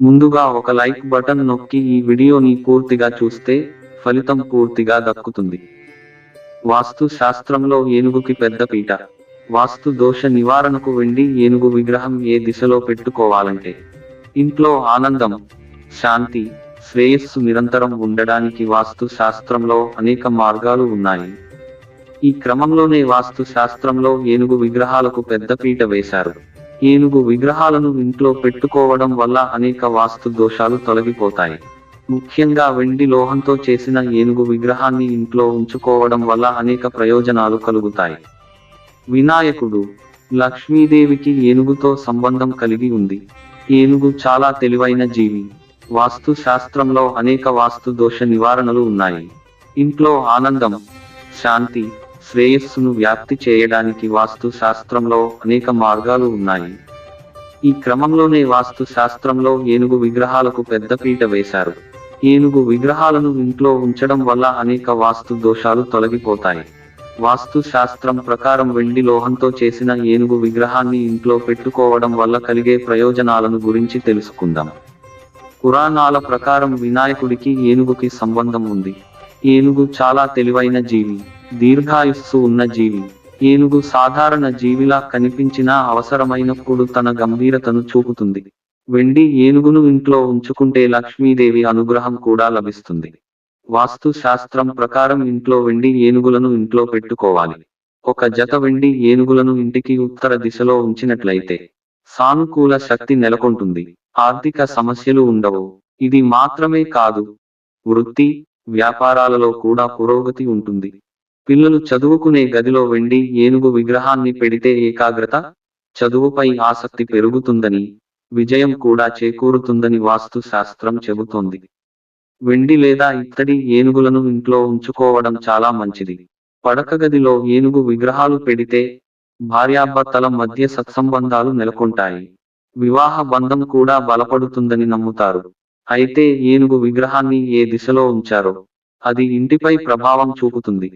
ముందుగా ఒక like button నొక్కి ఈ వీడియోని పూర్తిగా చూస్తే ఫలితం పూర్తిగా దక్కుతుంది. వాస్తు శాస్త్రంలో ఏనుగుకి పెద్ద పీట. వాస్తు దోష నివారణకు వెండి ఏనుగు విగ్రహం ఏ దిశలో పెట్టుకోవాలంటే. ఇంట్లో ఆనందం శాంతి శ్రేయస్సు నిరంతరం ఉండడానికి వాస్తు శాస్త్రంలో అనేక మార్గాలు ఉన్నాయి. ఈ క్రమంలోనే వాస్తు శాస్త్రంలో ఏనుగు విగ్రహాలకు పెద్ద పీట వేశారు. ఏనుగు విగ్రహాలను ఇంట్లో పెట్టుకోవడం వల్ల అనేక వాస్తు దోషాలు తొలగిపోతాయి. ముఖ్యంగా వెండి లోహంతో చేసిన ఏనుగు విగ్రహాన్ని ఇంట్లో ఉంచుకోవడం వల్ల అనేక ప్రయోజనాలు కలుగుతాయి. వినాయకుడు లక్ష్మీదేవికి ఏనుగుతో సంబంధం కలిగి ఉంది. ఏనుగు చాలా తెలివైన జీవి. వాస్తు శాస్త్రంలో అనేక వాస్తు దోష నివారణలు ఉన్నాయి. ఇంట్లో ఆనందం శాంతి శ్రేయస్సును వ్యాప్తి చేయడానికి వాస్తు శాస్త్రంలో అనేక మార్గాలు ఉన్నాయి. ఈ క్రమంలోనే వాస్తు శాస్త్రంలో ఏనుగు విగ్రహాలకు పెద్ద పీట వేశారు. ఏనుగు విగ్రహాలను ఇంట్లో ఉంచడం వల్ల అనేక వాస్తు దోషాలు తొలగిపోతాయి. వాస్తు శాస్త్రం ప్రకారం వెండి లోహంతో చేసిన ఏనుగు విగ్రహాన్ని ఇంట్లో పెట్టుకోవడం వల్ల కలిగే ప్రయోజనాలను గురించి తెలుసుకుందాం. పురాణాల ప్రకారం వినాయకుడికి ఏనుగుకి సంబంధం ఉంది. ఏనుగు చాలా తెలివైన జీవి. దీర్ఘాయుస్సు ఉన్న జీవి. ఏనుగు సాధారణ జీవిలా కనిపించినా అవసరమైనప్పుడు తన గంభీరతను చూపుతుంది. వెండి ఏనుగును ఇంట్లో ఉంచుకుంటే లక్ష్మీదేవి అనుగ్రహం కూడా లభిస్తుంది. వాస్తు శాస్త్రం ప్రకారం ఇంట్లో వెండి ఏనుగులను ఇంట్లో పెట్టుకోవాలి. ఒక జత వెండి ఏనుగులను ఇంటికి ఉత్తర దిశలో ఉంచినట్లయితే సానుకూల శక్తి నెలకొంటుంది. ఆర్థిక సమస్యలు ఉండవు. ఇది మాత్రమే కాదు. వృత్తి వ్యాపారాలలో కూడా పురోగతి ఉంటుంది. పిల్లలు చదువుకునే గదిలో వెండి ఏనుగు విగ్రహాన్ని పెడితే ఏకాగ్రత? చదువుపై ఆసక్తి పెరుగుతుందని విజయం కూడా చేకూరుతుందని వాస్తు శాస్త్రం చెబుతోంది. వెండి లేదా ఇత్తడి ఏనుగులను ఇంట్లో ఉంచుకోవడం చాలా మంచిది. పడక గదిలో ఏనుగు విగ్రహాలు పెడితే భార్యాభర్తల మధ్య సత్సంబంధాలు నెలకొంటాయి. వివాహ బంధం కూడా బలపడుతుందని నమ్ముతారు. అయితే ఏనుగు విగ్రహాన్ని ఏ దిశలో ఉంచారో అది ఇంటిపై ప్రభావం చూపుతుంది.